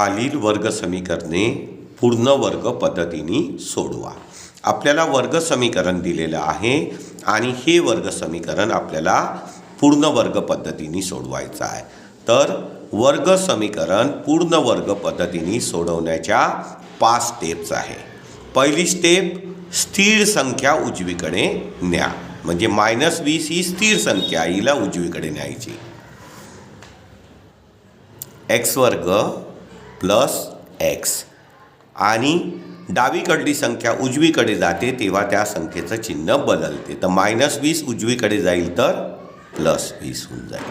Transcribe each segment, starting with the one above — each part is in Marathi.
खालील वर्ग समीकरणे पूर्ण वर्ग पद्धतीने सोडवा. आपल्याला वर्ग समीकरण दिलेलं आहे आणि हे वर्ग समीकरण आपल्याला पूर्ण वर्ग पद्धतीने सोडवायचं आहे. तर वर्ग समीकरण पूर्ण वर्ग पद्धतीने सोडवण्याच्या पाच स्टेप्स आहे. पहिली स्टेप स्थिर संख्या उजवीकडे न्या. म्हणजे मायनस वीस ही स्थिर संख्या हिला उजवीकडे न्यायची. एक्स वर्ग प्लस एक्स आणि डावीकडली संख्या उजवीकडे जाते तेव्हा त्या संख्येचं चिन्ह बदलते. तर मायनस वीस उजवीकडे जाईल तर प्लस वीस होऊन जाईल.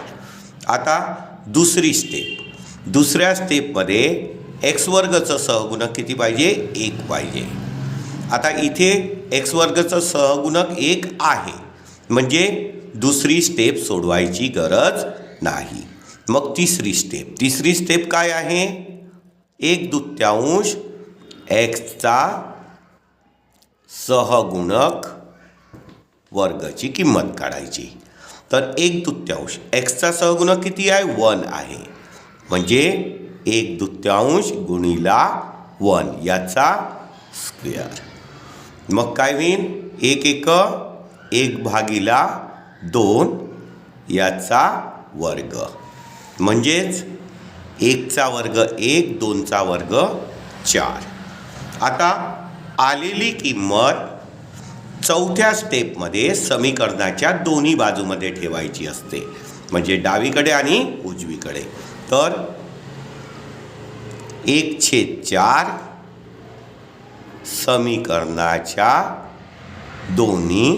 आता दुसरी स्टेप दुसऱ्या स्टेपमध्ये एक्स वर्गचं सहगुणक किती पाहिजे? एक पाहिजे. आता इथे एक्स वर्गचं सहगुणक एक आहे. म्हणजे दुसरी स्टेप सोडवायची गरज नाही. मग तिसरी स्टेप तिसरी स्टेप काय आहे? एक दुत्यांश एक्सचा सहगुणक वर्गाची किंमत काढायची. तर एक दुत्यांश एक्सचा सहगुणक किती आहे? वन आहे. म्हणजे एक दुत्यांश गुणिला वन याचा स्क्वेअर. मग काय होईल? एक एक एक भागीला दोन याचा वर्ग. म्हणजेच एकचा वर्ग एक दोनचा वर्ग चार. आता आलेली किंमत चौथ्या स्टेपमध्ये समीकरणाच्या दोन्ही बाजूमध्ये ठेवायची असते. म्हणजे डावीकडे आणि उजवीकडे. तर एक छेद चार समीकरणाच्या दोन्ही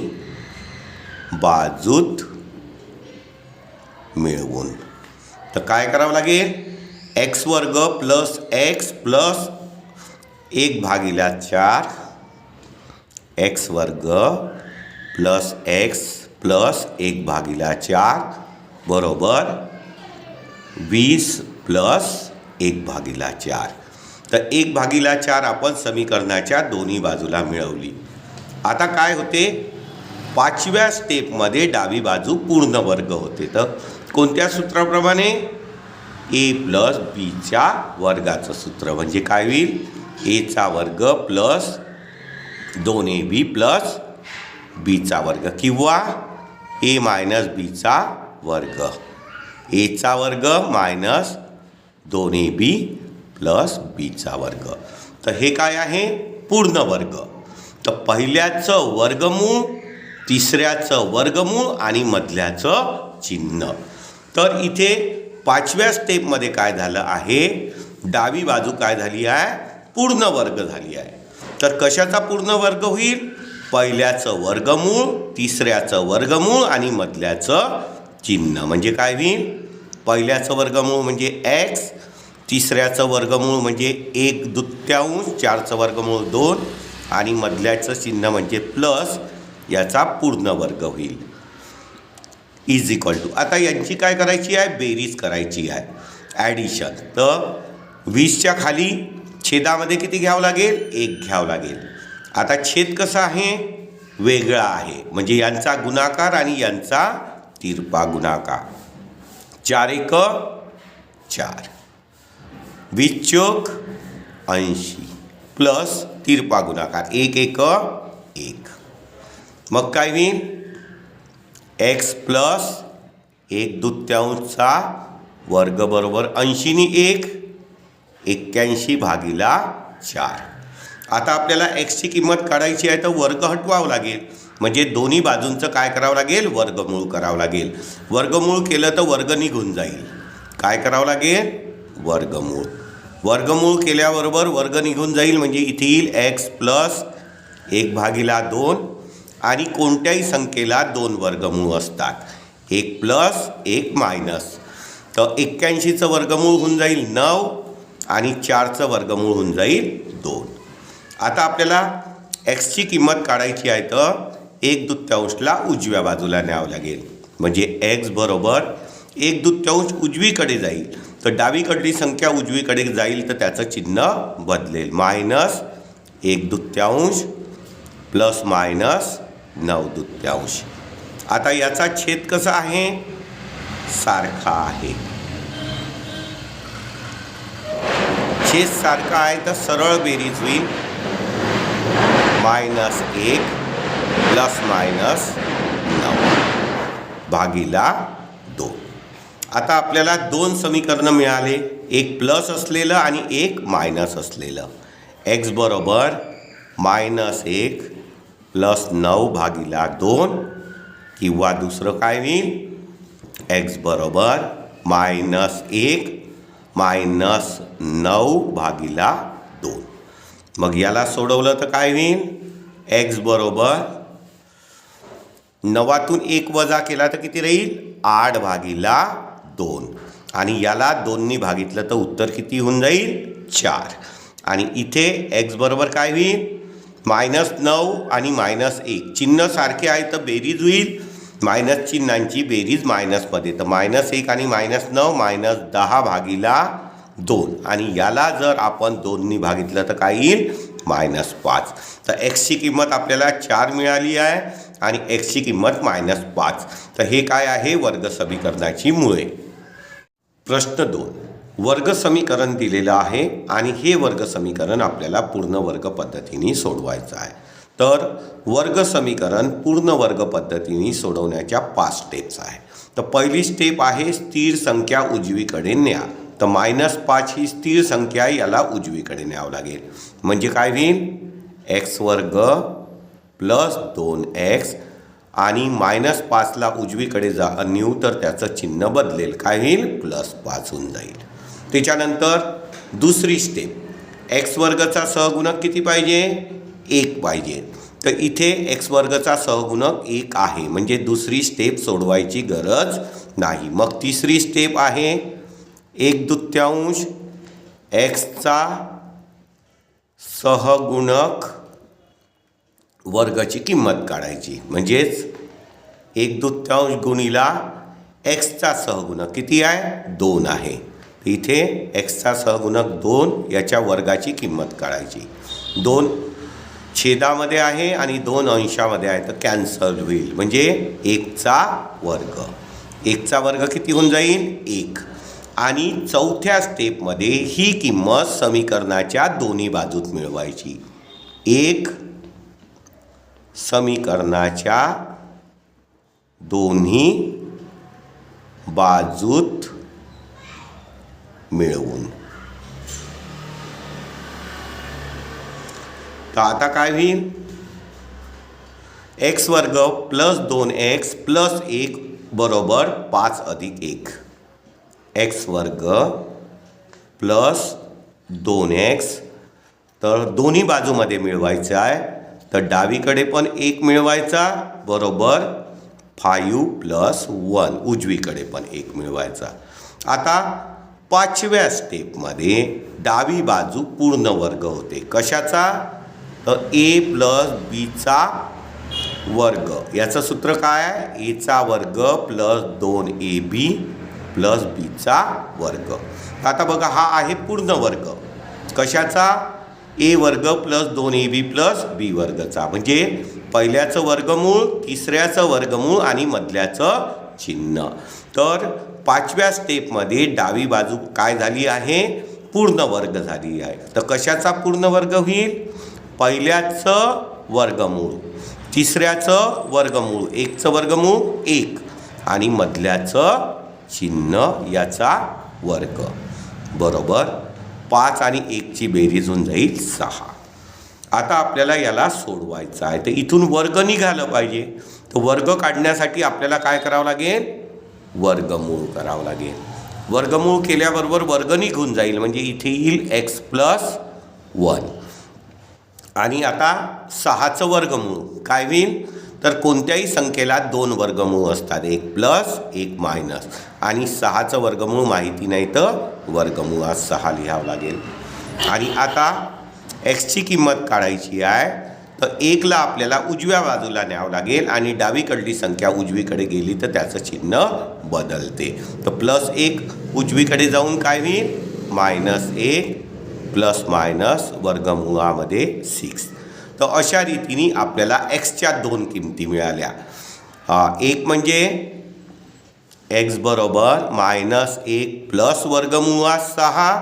बाजूत मिळवून. तर काय करावं लागेल? एक्स वर्ग प्लस एक्स प्लस एक भागीला चार एक्स वर्ग प्लस एक्स प्लस एक भागीला चार बरोबर वीस प्लस एक भागीला चार. तर एक भागीला चार आपण समीकरणाच्या दोन्ही बाजूला मिळवली. आता काय होते? पाचव्या स्टेपमध्ये डावी बाजू पूर्ण वर्ग होते. तर कोणत्या सूत्राप्रमाणे? ए प्लस बीच्या वर्गाचं सूत्र म्हणजे काय होईल? एचा वर्ग प्लस दोन ए बी प्लस बीचा वर्ग. किंवा ए मायनस बीचा वर्ग. एचा वर्ग मायनस दोन ए बी प्लस बीचा वर्ग. तर हे काय आहे? पूर्ण वर्ग. तर पहिल्याचं वर्गमूळ तिसऱ्याचं वर्गमूळ आणि मधल्याचं चिन्ह. तर इथे पाचव्या स्टेपमध्ये काय झालं आहे? डावी बाजू काय झाली आहे? पूर्ण वर्ग झाली आहे. तर कशाचा पूर्ण वर्ग होईल? पहिल्याचं वर्गमूळ तिसऱ्याचं वर्गमूळ आणि मधल्याचं चिन्ह. म्हणजे काय होईल? पहिल्याचं वर्गमूळ म्हणजे एक्स तिसऱ्याचं वर्गमूळ म्हणजे एक दुत्यांश चारचं वर्गमूळ दोन आणि मधल्याचं चिन्ह म्हणजे प्लस याचा पूर्ण वर्ग होईल. इज इक्वल टू आता यांची काय करायची आहे? बेरीज करायची आहे. ॲडिशन तर वीसच्या खाली छेदामध्ये किती घ्यावं लागेल? एक घ्यावं लागेल. आता छेद कसा आहे? वेगळा आहे. म्हणजे यांचा गुणाकार आणि यांचा तिरपा गुणाकार. चार एक चार. वीस चोक ऐंशी. प्लस तिरपा गुणाकार. एक एक एक. मग काय होईल? एक्स प्लस एक दुत्यांशचा वर्ग बरोबर ऐंशीनी एक एक्क्याऐंशी भागीला चार. आता आपल्याला एक्सची किंमत काढायची आहे तर वर्ग हटवावं लागेल. म्हणजे दोन्ही बाजूंचं काय करावं लागेल? वर्गमूळ करावं लागेल. वर्गमूळ केलं तर वर्ग निघून जाईल. काय करावं लागेल? वर्गमूळ. वर्गमूळ केल्याबरोबर वर्ग निघून जाईल म्हणजे इथे येईल एक्स प्लस एक भागीला दोन आणि कोणत्याही संख्येला दोन वर्गमूळ असतात. एक प्लस एक मायनस तर एक्क्याऐंशीचं वर्गमूळ होऊन जाईल नऊ आणि चारचं वर्गमूळ होऊन जाईल दोन. आता आपल्याला एक्सची किंमत काढायची आहे तर एक दुत्यांशला उजव्या बाजूला न्यावं लागेल. म्हणजे एक्स बरोबर एक दुत्यांश उजवीकडे जाईल. तर डावीकडली संख्या उजवीकडे जाईल तर त्याचं चिन्ह बदलेल. मायनस एक दुत्यांश प्लस मायनस नवदुत्यांश आता याचा छेद कसा आहे? सारखा आहे. छेद सारखा आहे तर सरळ बेरीज होईल. मायनस एक प्लस मायनस नऊ भागीला दोन. आता आपल्याला दोन समीकरणं मिळाले. एक प्लस असलेलं आणि एक मायनस असलेलं. एक्स बरोबर मायनस एक प्लस नऊ भागीला दोन किंवा दुसरं काय होईल? एक्स बरोबर मायनस एक मायनस नऊ भागीला दोन. मग याला सोडवलं तर काय होईल? एक्स बरोबर नवातून एक वजा केला तर किती राहील? आठ भागीला दोन. आणि याला दोन्ही भागितलं तर उत्तर किती होऊन जाईल? चार. आणि इथे एक्स बरोबर काय होईल? मायनस नऊ आणि मायनस एक. चिन्ह सारखे आहे तर बेरीज होईल. मायनस चिन्हांची बेरीज मायनसमध्ये तर मायनस एक आणि मायनस नऊ मायनस दहा भागीला दोन. आणि याला जर आपण दोननी भागितलं तर काय येईल? मायनस पाच. तर एक्सची किंमत आपल्याला चार मिळाली आहे आणि एक्सची किंमत मायनस पाच. तर हे काय आहे? वर्ग समीकरणाची मुळे. प्रश्न दोन. वर्ग समीकरण दिलेलं आहे आणि हे वर्ग समीकरण आपल्याला पूर्ण वर्ग पद्धतीने सोडवायचं आहे. तर वर्ग समीकरण पूर्ण वर्ग पद्धतीने सोडवण्याच्या पाच स्टेप्स आहे. तर पहिली स्टेप आहे स्थिर संख्या उजवीकडे न्या. तर मायनस पाच ही स्थिर संख्या याला उजवीकडे न्यावं लागेल. म्हणजे काय होईल? एक्स वर्ग प्लस दोन एक्स आणि मायनस पाचला उजवीकडे जा. न्यू तर त्याचं चिन्ह बदलेल. काय होईल? प्लस पाच होऊन जाईल. त्याच्यानंतर दुसरी स्टेप एक्स वर्गचा सहगुणक किती पाहिजे? एक पाहिजे. तर इथे एक्स वर्गचा सहगुणक एक आहे. म्हणजे दुसरी स्टेप सोडवायची गरज नाही. मग तिसरी स्टेप आहे एक दुत्यांश एक्सचा सहगुणक वर्गाची किंमत काढायची. म्हणजेच एक दुत्यांश गुणीला एक्सचा सहगुणक किती आहे? दोन आहे. इथे एक्सचा सहगुणक दोन याच्या वर्गाची किंमत काढायची. दोन छेदामध्ये आहे आणि दोन अंशामध्ये आहे. तर कॅन्सल होईल. म्हणजे एकचा वर्ग. एकचा वर्ग किती होऊन जाईल? एक. आणि चौथ्या स्टेपमध्ये ही किंमत समीकरणाच्या दोन्ही बाजूत मिळवायची. एक समीकरणाच्या दोन्ही बाजूत मिळवून. तर आता काय होईल? एक्स वर्ग प्लस दोन एक्स प्लस एक बरोबर पाच अधिक एक. एक्स वर्ग प्लस दोन एक्स तर दोन्ही बाजूमध्ये मिळवायचं आहे. तर डावीकडे पण एक मिळवायचा बरोबर फायू प्लस वन उजवीकडे पण एक मिळवायचा. आता पाचव्या स्टेपमध्ये डावी बाजू पूर्ण वर्ग होते. कशाचा? तर ए प्लस बीचा वर्ग. याचं सूत्र काय आहे? एचा वर्ग प्लस दोन ए बी प्लस बीचा वर्ग. आता बघा हा आहे पूर्ण वर्ग कशाचा? ए वर्ग प्लस दोन ए बी प्लस बी वर्गचा. म्हणजे पहिल्याचं वर्गमूळ तिसऱ्याचं वर्गमूळ आणि मधल्याचं चिन्ह. तर पाचव्या स्टेपमध्ये डावी बाजू काय झाली आहे? पूर्ण वर्ग झाली आहे. तर कशाचा पूर्ण वर्ग होईल? पहिल्याचं वर्गमूळ तिसऱ्याचं वर्गमूळ एकचं वर्गमूळ एक. आणि मधल्याचं चिन्ह याचा वर्ग. बरोबर? पाच आणि एकची बेरीज होऊन जाईल सहा. आता आपल्याला याला सोडवायचं आहे. तर इथून वर्ग निघालं पाहिजे. तर वर्ग काढण्यासाठी आपल्याला काय करावं लागेल? वर्गमूळ करावं लागेल. वर्गमूळ केल्याबरोबर वर्ग निघून जाईल म्हणजे इथे येईल एक्स प्लस वन आणि आता सहाचं वर्गमूळ काय होईल? तर कोणत्याही संख्येला दोन वर्गमूळ असतात एक प्लस एक मायनस आणि सहाचं वर्गमूळ माहिती नाही तर वर्गमूळात सहा लिहावं लागेल. आणि आता एक्सची किंमत काढायची आहे. तर एकला आपल्याला उजव्या बाजूला न्यावं लागेल आणि डावीकडली संख्या उजवीकडे गेली तर त्याचं चिन्ह बदलते. तर प्लस एक उजवीकडे जाऊन काय होईल? मायनस एक प्लस मायनस वर्गमुळामध्ये सिक्स. तर अशा रीतीने आपल्याला एक्सच्या दोन किमती मिळाल्या. एक म्हणजे एक्स बरोबर मायनस एक प्लस वर्गमुळात सहा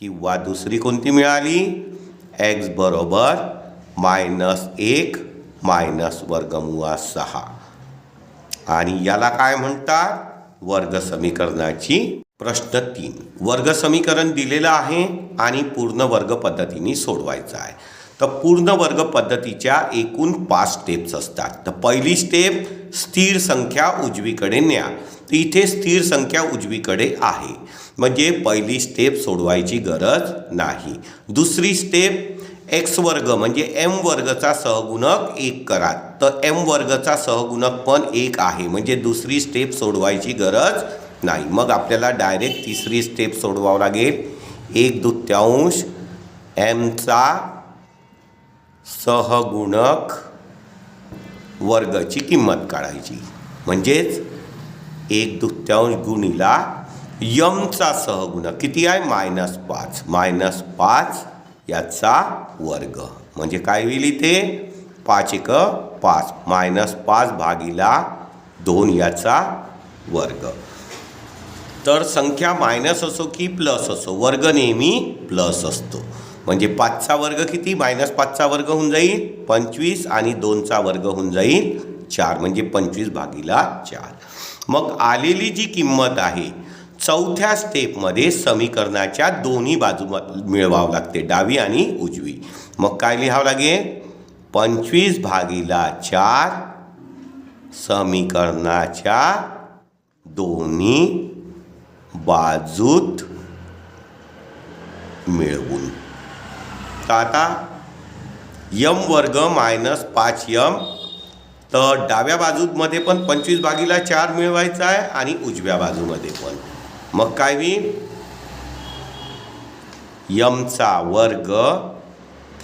किंवा दुसरी कोणती मिळाली? एक्स बरोबर मायनस एक मायनस वर्गमुळा सहा. आणि याला काय म्हणतात? वर्ग समीकरणाची प्रश्न तीन. वर्ग समीकरण दिलेलं आहे आणि पूर्ण वर्ग पद्धतीने सोडवायचं आहे. तर पूर्ण वर्ग पद्धतीच्या एकूण पाच स्टेप्स असतात. तर पहिली स्टेप स्थिर संख्या उजवीकडे न्या. तर इथे स्थिर संख्या उजवीकडे आहे. म्हणजे पहिली स्टेप सोडवायची गरज नाही. दुसरी स्टेप एक्स वर्ग म्हणजे एम वर्गचा सहगुणक एक करा. तर एम वर्गचा सहगुणक पण एक आहे. म्हणजे दुसरी स्टेप सोडवायची गरज नाही. मग आपल्याला डायरेक्ट तिसरी स्टेप सोडवावं लागेल. एक दुत्यांश एमचा सहगुणक वर्गची किंमत काढायची. म्हणजेच एक दुत्यांश गुणीला यमचा सहगुणक किती आहे? मायनस पाच. मायनस पाच याचा वर्ग. म्हणजे काय होईल इथे? पाच एक पाच. मायनस पाच भागीला दोन याचा वर्ग. तर संख्या मायनस असो की प्लस असो वर्ग नेहमी प्लस असतो. म्हणजे पाचचा वर्ग किती? मायनस पाचचा वर्ग होऊन जाईल पंचवीस आणि दोनचा वर्ग होऊन जाईल चार. म्हणजे पंचवीस भागीला चार. मग आलेली जी किंमत आहे चौथ्या स्टेपमध्ये समीकरणाच्या दोन्ही बाजू मिळवावं लागते. डावी आणि उजवी. मग काय लिहावं लागेल? पंचवीस भागीला चार समीकरणाच्या दोन्ही बाजूत मिळवून. तर आता यम वर्ग मायनस पाच यम. तर डाव्या बाजूमध्ये पण पंचवीस भागीला चार मिळवायचा आहे आणि उजव्या बाजूमध्ये पण. मग काय होईल? यमचा वर्ग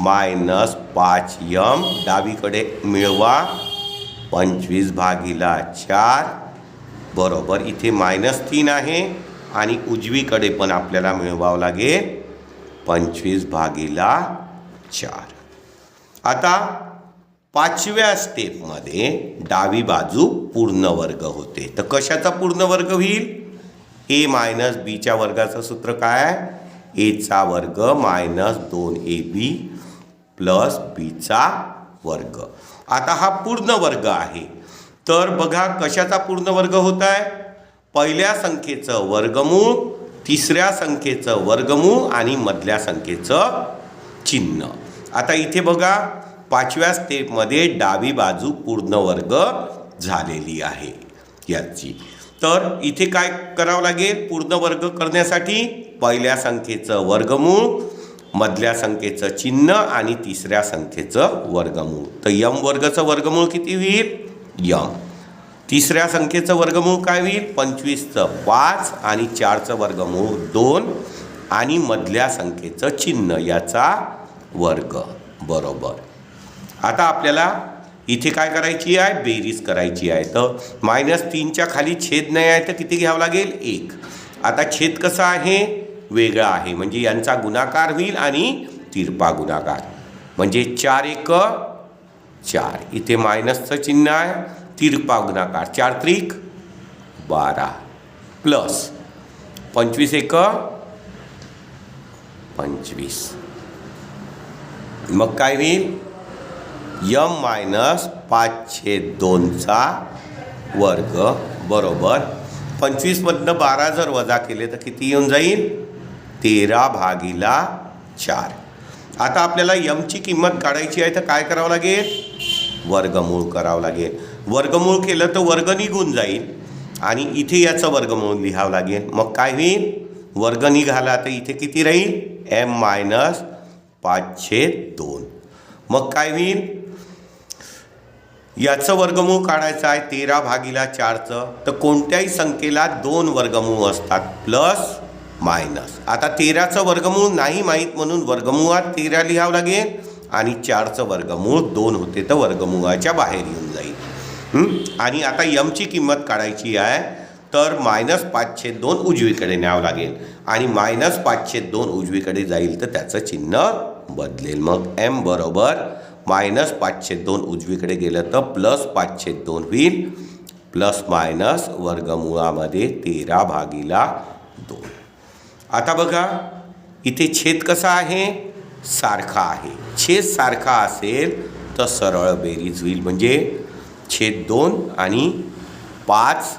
मायनस पाच यम डावीकडे मिळवा. पंचवीस भागीला चार बरोबर इथे मायनस तीन आहे. आणि उजवीकडे पण आपल्याला मिळवावं लागेल पंचवीस भागीला चार. आता पाचव्या स्टेपमध्ये डावी बाजू पूर्ण वर्ग होते. तर कशाचा पूर्ण वर्ग होईल? ए मायनस बीच्या वर्गाचं सूत्र काय आहे? एचा वर्ग मायनस दोन ए बी प्लस बीचा वर्ग. आता हा पूर्ण वर्ग आहे. तर बघा कशाचा पूर्ण वर्ग होत आहे? पहिल्या संख्येचं वर्गमूळ तिसऱ्या संख्येचं वर्गमूळ आणि मधल्या संख्येचं चिन्ह. आता इथे बघा पाचव्या स्टेपमध्ये डावी बाजू पूर्ण वर्ग झालेली आहे. याची. तर इथे काय करावं लागेल? पूर्ण वर्ग करण्यासाठी पहिल्या संख्येचं वर्गमूळ मधल्या संख्येचं चिन्ह आणि तिसऱ्या संख्येचं वर्गमूळ. तर यम वर्गचं वर्गमूळ किती होईल? यम. तिसऱ्या संख्येचं वर्गमूळ काय होईल? पंचवीसचं पाच आणि चारचं वर्गमूळ दोन आणि मधल्या संख्येचं चिन्ह याचा वर्ग. बरोबर. आता आपल्याला इथे काय करायची आहे? बेरीज करायची आहे. तर मायनस तीनच्या खाली छेद नाही आहे तर किती घ्यावं लागेल? एक. आता छेद कसा आहे? वेगळा आहे. म्हणजे यांचा गुणाकार होईल आणि तिरपा गुणाकार. म्हणजे चार एक चार. इथे मायनसचं चिन्ह आहे. तिरपा गुणाकार. चार त्रिक बारा. प्लस पंचवीस एक पंचवीस. मग काय होईल? यम मायनस पाचशे दोनचा वर्ग बरोबर. पंचवीसमधनं बारा जर वजा केले तर किती येऊन जाईल? तेरा भागीला चार. आता आपल्याला यमची किंमत काढायची आहे तर काय करावं लागेल? वर्गमूळ करावं लागेल. वर्गमूळ केलं तर वर्ग निघून जाईल. आणि इथे याचं वर्गमूळ लिहावं लागेल. मग काय होईल? वर्ग निघाला तर इथे किती राहील? एम मायनस पाचशे दोन. मग काय होईल? याचं वर्गमूळ काढायचं आहे तेरा भागीला चारचं. तर कोणत्याही संख्येला दोन वर्गमूळ असतात प्लस मायनस. आता तेराचं वर्गमूळ नाही माहीत म्हणून वर्गमूळात तेरा लिहावं लागेल आणि चारचं वर्गमूळ दोन होते तर वर्गमूळाच्या बाहेर येऊन जाईल. आणि आता यमची किंमत काढायची आहे तर मायनस पाचशे दोन उजवीकडे न्यावं लागेल. आणि मायनस पाचशे दोन उजवीकडे जाईल तर त्याचं चिन्ह बदलेल. मग एम बरोबर मायनस पाचशे दोन उजवीकडे गेलं तर प्लस पाचशे दोन होईल. प्लस मायनस वर्गमुळामध्ये तेरा भागीला दोन. आता बघा इथे छेद कसा आहे? सारखा आहे. छेद सारखा असेल तर सरळ बेरीज होईल. म्हणजे छेद दोन आणि पाच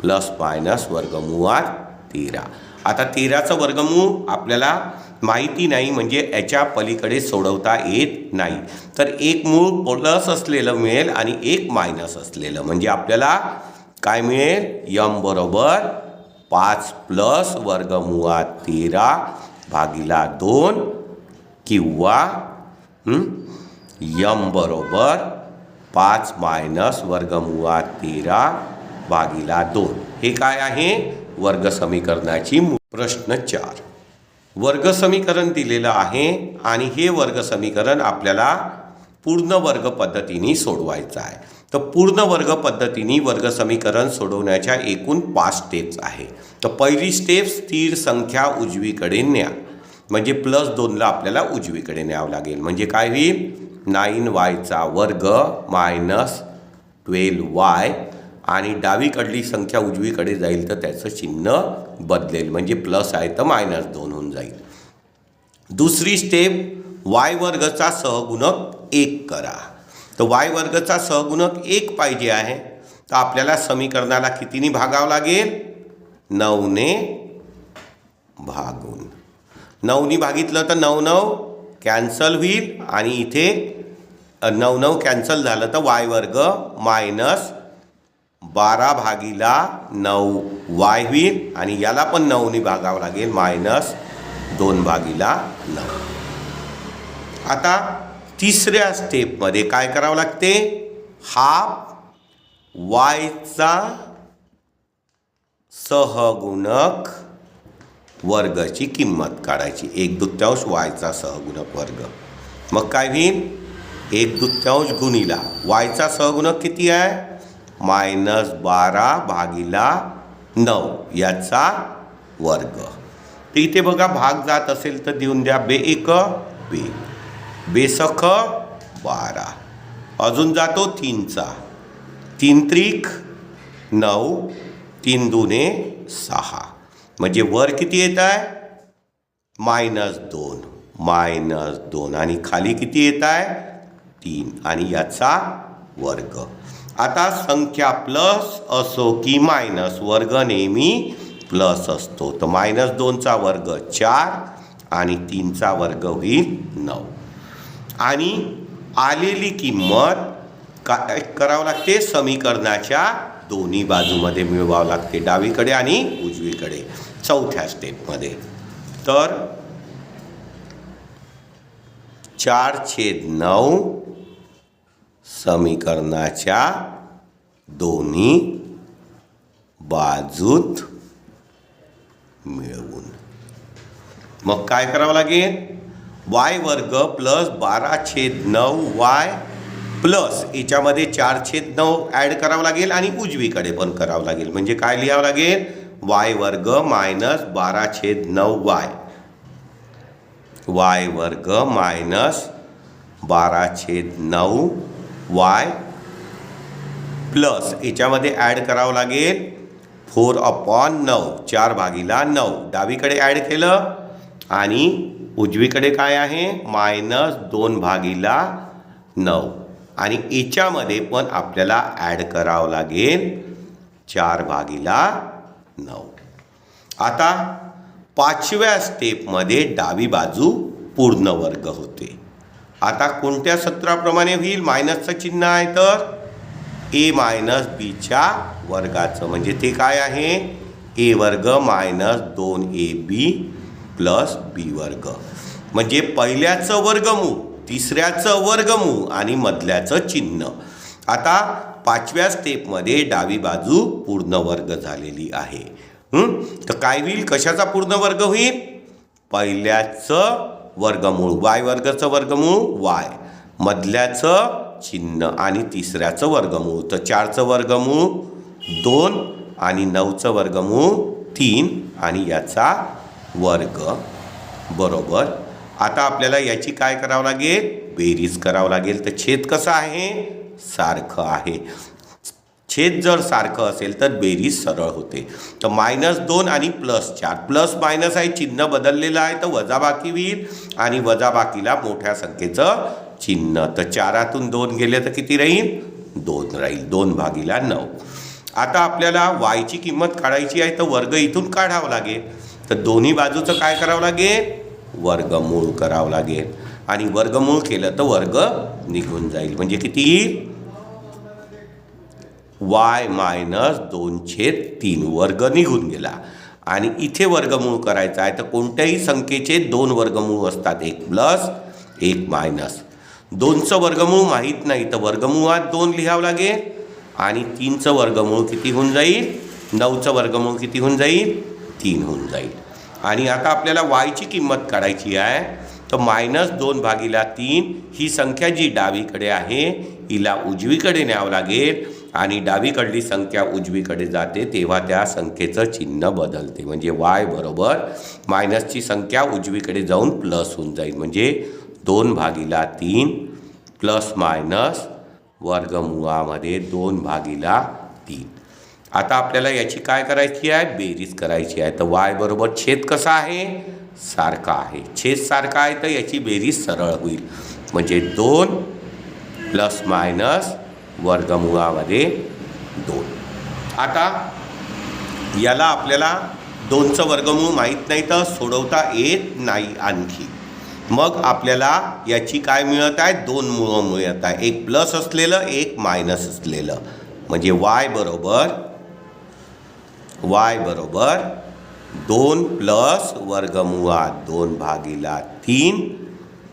प्लस मायनस वर्गमुळात तेरा. आता तेराचं वर्गमूळ आपल्याला माहिती नाही म्हणजे याच्या पलीकडे सोडवता येत नाही. तर एक मूळ प्लस असलेलं मिळेल आणि एक मायनस असलेलं. म्हणजे आपल्याला काय मिळेल? यम बरोबर पाच प्लस वर्गमुळात तेरा भागीला दोन किंवा यम बरोबर पाच मायनस वर्गमुळात तेरा भागीला दोन. हे काय आहे? वर्ग समीकरणाची प्रश्न चार. वर्गसमीकरण दिलेलं आहे आणि हे वर्ग समीकरण आपल्याला पूर्ण वर्ग पद्धतीने सोडवायचं आहे. तर पूर्ण वर्ग पद्धतीने वर्गसमीकरण सोडवण्याच्या एकूण पाच स्टेप्स आहे. तर पहिली स्टेप स्थिर संख्या उजवीकडे न्या. म्हणजे प्लस दोनला आपल्याला उजवीकडे न्यावं लागेल. म्हणजे काय होईल? नाईन वायचा वर्ग मायनस ट्वेल्व वाय आणि डावीकडली संख्या उजवीकडे जाईल तर त्याचं चिन्ह बदलेल. म्हणजे प्लस आहे तर मायनस दोन होऊन जाईल. दुसरी स्टेप वाय वर्गचा सहगुणक एक करा. तर वाय वर्गचा सहगुणक एक पाहिजे आहे. तर आपल्याला समीकरणाला कितीने भागावं लागेल? नऊने भागून. नऊनी भागितलं तर नऊ नऊ कॅन्सल होईल. आणि इथे नऊ नऊ कॅन्सल झालं तर वाय वर्ग मायनस बारा भागीला नऊ. वाय होईल आणि याला पण नऊनी भागावं लागेल. मायनस दोन भागीला नऊ. आता तिसऱ्या स्टेपमध्ये काय करावं लागते? हाफ वायचा सहगुणक वर्गाची किंमत काढायची. एक दुत्यांश वायचा सहगुणक वर्ग. मग काय होईल? एक दुत्यांश गुणीला. वायचा सहगुणक किती आहे? मायनस बारा भागीला नऊ याचा वर्ग. तर इथे बघा भाग जात असेल तर देऊन द्या बे एक बे. बेसख बारा. अजून जातो तीनचा. तीन त्रिक नऊ तीन दुने सहा. म्हणजे वर किती येत आहे मायनस दोन मायनस दोन. आणि खाली किती येत आहे तीन. आणि याचा वर्ग. आता संख्या प्लस असो की मायनस वर्ग नेहमी प्लस असतो. तर मायनस दोनचा वर्ग चार आणि तीनचा वर्ग होईल नऊ. आणि आलेली किंमत काय करावं लागते? समीकरणाच्या दोन्ही बाजूमध्ये मिळवावं लागते डावीकडे आणि उजवीकडे चौथ्या स्टेपमध्ये तर चार छेद नऊ समीकरणाच्या दोन्ही बाजूत मिळवून. मग काय करावं लागेल? वाय वर्ग प्लस बारा छेद नऊ वाय प्लस याच्यामध्ये चार छेद नऊ ॲड करावं लागेल आणि उजवीकडे पण करावं लागेल. म्हणजे काय लिहावं लागेल? वाय वर्ग मायनस बारा छेद नऊ वाय. वाय वर्ग मायनस बारा छेद नऊ वाय प्लस याच्यामध्ये ॲड करावं लागेल. फोर अपॉन नऊ. चार भागीला नऊ. डावीकडे ॲड केलं. आणि उजवीकडे काय आहे? मायनस दोन भागीला नऊ. आणि याच्यामध्ये पण आपल्याला ॲड करावं लागेल. चार भागीला नऊ. आता पाचव्या स्टेपमध्ये डावी बाजू पूर्ण वर्ग होते. आता कोणत्या सत्राप्रमाणे होईल? मायनसचं चिन्ह आहे तर? ए मायनस बीच्या वर्गाचं. म्हणजे ते काय आहे? ए वर्ग मायनस दोन ए बी प्लस बी वर्ग. म्हणजे पहिल्याचं वर्गमूळ तिसऱ्याचं वर्गमूळ आणि मधल्याचं चिन्ह. आता पाचव्या स्टेपमध्ये डावी बाजू पूर्ण वर्ग झालेली आहे. तर काय होईल? कशाचा पूर्ण वर्ग होईल? पहिल्याचं वर्गमूळ. वाय वर्गाचं वर्गमूळ? वाय. मधल्याचं चिन्ह आणि तिसऱ्याचं वर्गमूळ. तर चारचं वर्गमूळ दोन आणि नऊचं वर्गमूळ तीन आणि याचा वर्ग. बरोबर? आता आपल्याला याची काय करावं लागेल? बेरीज करावं लागेल. तर छेद कसं आहे? सारखं आहे. छेद जर सारखं असेल तर बेरीज सरळ होते. तर मायनस दोन आणि प्लस चार. प्लस मायनस आहे चिन्ह बदललेलं आहे तर वजाबाकी होईल आणि वजाबाकीला मोठ्या संख्येचं चिन्ह. तर चारातून दोन गेले तर किती राहील? दोन राहील. दोन भागीला नऊ. आता आपल्याला वायची किंमत काढायची आहे तर वर्ग इथून काढावं लागेल. तर दोन्ही बाजूचं काय करावं लागेल? वर्गमूळ करावं लागेल. आणि वर्गमूळ केलं तर वर्ग निघून जाईल. म्हणजे किती येईल? वाय मायनस दोन छेद तीन वर्ग निघून गेला. आणि इथे वर्गमूळ करायचा आहे तर कोणत्याही संख्येचे दोन वर्गमूळ असतात. एक प्लस एक मायनस दोनचं वर्गमूळ माहीत नाही तर वर्गमूळात दोन लिहावं लागेल. आणि तीनचं वर्गमूळ किती होऊन जाईल? नऊचं वर्गमूळ किती होऊन जाईल? तीन होऊन जाईल. आणि आता आपल्याला वायची किंमत काढायची आहे तर मायनस दोन भागीला तीन ही संख्या जी डावीकडे आहे हिला उजवीकडे न्यावं लागेल. आणि डावीकडली संख्या उजवीकडे जाते तेव्हा त्या संख्येचं चिन्ह बदलते. म्हणजे वाय बरोबर मायनसची संख्या उजवीकडे जाऊन प्लस होऊन जाईल. म्हणजे दोन भागीला तीन प्लस मायनस वर्गमुळामध्ये दोन भागीला तीन. आता आपल्याला याची काय करायची आहे? बेरीज करायची आहे. तर वाय बरोबर छेद कसा आहे? सारखा आहे. छेद सारखा आहे तर याची बेरीज सरळ होईल. म्हणजे दोन प्लस मायनस वर्गमुळामध्ये दोन. आता याला आपल्याला दोनचं वर्गमूळ माहीत नाही तर सोडवता येत नाही आणखी. मग आपल्याला याची काय मिळत आहे? दोन मुळं मिळत आहे. एक प्लस असलेलं एक मायनस असलेलं. म्हणजे वाय बरोबर वाय बरोबर दोन प्लस वर्गमुळात दोन भागीला तीन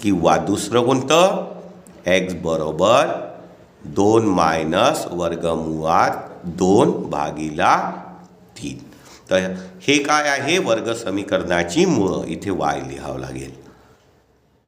किंवा दुसरं कोणतं? एक्स बरोबर दोन मायनस वर्गमुळात दोन भागीला तीन. तर हे काय आहे? वर्ग समीकरणाची मुळं इथे वाय लिहावं लागेल.